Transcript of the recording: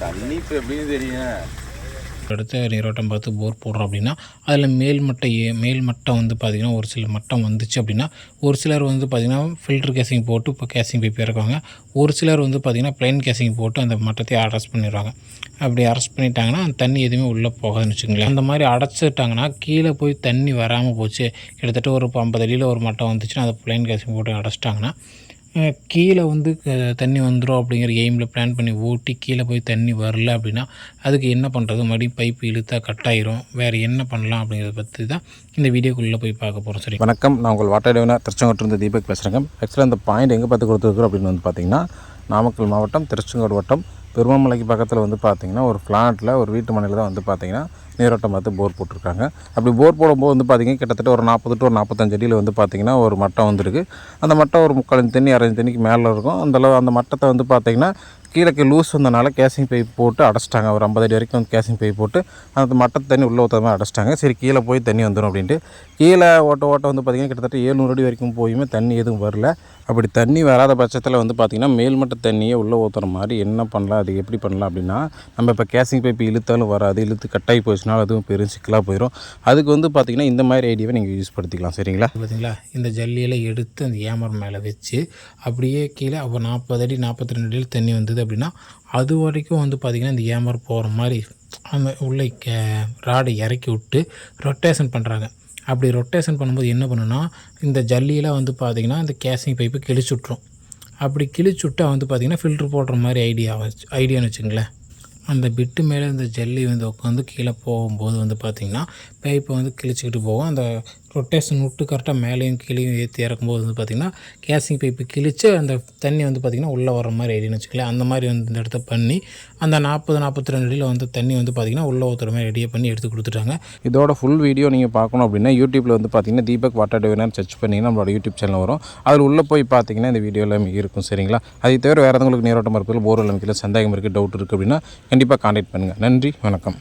தண்ணி இப்போ எப்படின்னு தெரியும் அடுத்த நீரோட்டம் பார்த்து போர் போடுறோம் அப்படின்னா அதில் மேல் மேல்மட்டம் ஏ- மேல் மட்டம் வந்து பார்த்திங்கன்னா ஒரு சில மட்டம் வந்துச்சு அப்படின்னா ஒரு சிலர் வந்து பார்த்திங்கன்னா ஃபில்டர் கேசிங் போட்டு இப்போ கேசிங் பைப் இறக்குவாங்க ஒரு சிலர் வந்து பார்த்திங்கன்னா ப்ளைன் கேசிங் போட்டு அந்த மட்டத்தை அரெஸ்ட் பண்ணிடுவாங்க. அப்படி அரெஸ்ட் பண்ணிட்டாங்கன்னா அந்த தண்ணி எதுவுமே உள்ளே போகாதுன்னு வச்சுங்களேன் அந்த மாதிரி அடைச்சிட்டாங்கன்னா கீழே போய் தண்ணி வராமல் போச்சு. கிட்டத்தட்ட ஒரு ஐம்பது அடியில் ஒரு மட்டம் வந்துச்சுன்னா அதை ப்ளைன் கேசிங் போட்டு அடைச்சிட்டாங்கன்னா கீழே வந்து தண்ணி வந்துடும் அப்படிங்கிற எய்மில் பிளான் பண்ணி ஓட்டி கீழே போய் தண்ணி வரல அப்படின்னா அதுக்கு என்ன பண்ணுறது மறுபடியும் பைப் இழுத்தா கட் ஆயிரும். வேறு என்ன பண்ணலாம் அப்படிங்கிறத பற்றி தான் இந்த வீடியோக்குள்ளே போய் பார்க்க போகிறோம் சரி வணக்கம். நான் உங்கள் வாட்டர் டேவனர் திருச்செங்கோட்டிலிருந்து தீபக் பேசுகிறேங்க ஆக்சுவலாக இந்த பாயிண்ட் எங்கே பார்த்து கொடுத்துருக்குறோம் அப்படின்னு வந்து பார்த்தீங்கன்னா நாமக்கல் மாவட்டம் திருச்செங்கோடு வட்டம் பெருமாமலைக்கு பக்கத்தில் வந்து பார்த்தீங்கன்னா ஒரு ஃப்ளாட்டில் ஒரு வீட்டு மனையில் தான் வந்து பார்த்தீங்கன்னா நீரோட்டம் பார்த்து போர் போட்டிருக்காங்க. அப்படி போர் போடும்போது வந்து பார்த்தீங்கன்னா கிட்டத்தட்ட ஒரு நாற்பது டு ஒரு நாற்பத்தஞ்சு அடியில் வந்து பார்த்திங்கன்னா ஒரு மட்டம் வந்திருக்கு. அந்த மட்டம் ஒரு முக்கால் தண்ணி அரைஞ்சு தண்ணிக்கு மேலே இருக்கும். அந்த அந்த மட்டத்தை வந்து பார்த்திங்கன்னா கீழே லூஸ் வந்தனால கேசிங் பைப் போட்டு அடைச்சிட்டாங்க. ஒரு ஐம்பது அடி வரைக்கும் கேசிங் பைப் போட்டு அந்த மட்டை தண்ணி உள்ளே ஊற்ற மாதிரி அடைச்சிட்டாங்க. சரி கீழே போய் தண்ணி வந்துடும் அப்படின்ட்டு. கீழே ஓட்ட ஓட்ட வந்து பார்த்திங்கன்னா கிட்டத்தட்ட ஏழ்நூறு அடி வரைக்கும் போயுமே தண்ணி எதுவும் வரல. அப்படி தண்ணி வராத பட்சத்தில் வந்து பார்த்திங்கன்னா மேல்மட்ட தண்ணியை உள்ளே ஊற்றுற மாதிரி என்ன பண்ணலாம் அது எப்படி பண்ணலாம் அப்படின்னா நம்ம இப்போ கேசிங் பைப் இழுத்தாலும் வராது. இழுத்து கட்டாகி போச்சுன்னா அதுவும் பெரும் சிக்கலாக போயிடும் அதுக்கு வந்து பார்த்திங்கன்னா இந்த மாதிரி ஐடியாவை நீங்கள் யூஸ் படுத்திக்கலாம். சரிங்களா? பார்த்தீங்களா இந்த ஜல்லியெல்லாம் எடுத்து அந்த ஏமர் மேலே வச்சு அப்படியே கீழே அப்போ நாற்பது அடி நாற்பத்தி ரெண்டு அடியில் தண்ணி வந்தது அப்படின்னா அது வரைக்கும் வந்து பார்த்திங்கன்னா இந்த ஏமர் போகிற மாதிரி அந்த உள்ளே கே ராடை இறக்கி விட்டு ரொட்டேஷன் பண்ணுறாங்க அப்படி ரொட்டேஷன் பண்ணும்போது என்ன பண்ணுன்னா இந்த ஜல்லியெலாம் வந்து பார்த்திங்கன்னா இந்த கேசிங் பைப்பை கிழிச்சு விட்ரும் அப்படி கிழிச்சு விட்டா வந்து பார்த்திங்கன்னா ஃபில்ட்ரு போடுற மாதிரி ஐடியா வச்சு ஐடியான்னு வச்சுங்களேன். அந்த பிட்டு மேலே இந்த ஜல்லி வந்து உட்காந்து கீழே போகும்போது வந்து பார்த்திங்கன்னா பைப்பை வந்து கிழிச்சிக்கிட்டு போகும். அந்த ரொட்டேஷன் விட்டு கரெக்டாக மேலேயும் கீழேயும் ஏற்றி இறக்கும்போது வந்து பார்த்திங்கன்னா கேசிங் பைப்பு கிழித்து அந்த தண்ணி வந்து பார்த்திங்கன்னா உள்ளே வர மாதிரி ஐடியான்னு வச்சுக்கலாம் அந்த மாதிரி வந்து இந்த இடத்த பண்ணி அந்த நாற்பது நாற்பத்தி ரெண்டு அடியில் வந்து தண்ணி வந்து பார்த்திங்கன்னா உள்ளே ஊற்றுற மாதிரி ரெடியாக பண்ணி எடுத்து கொடுத்துட்டாங்க. இதோட ஃபுல் வீடியோ நீங்கள் பார்க்கணும் அப்படின்னா யூடியூப்பில் வந்து பார்த்தீங்கன்னா தீபக் வாட்டர் டிவினர் சர்ச் பண்ணிங்கன்னா நம்மளோட யூடியூப் சேனல் வரும். அதில் உள்ளே போய் பார்த்தீங்கன்னா இந்த வீடியோ எல்லாமே இருக்கும் சரிங்களா? அதை தவிர வேறு எதாவது உங்களுக்கு நீரோட்டம் இருப்பதில் போர் இல்லாமல் சந்தேகம் இருக்குது டவுட் இருக்குது அப்படின்னா கண்டிப்பாக கான்டாக்ட் பண்ணுங்கள் நன்றி வணக்கம்.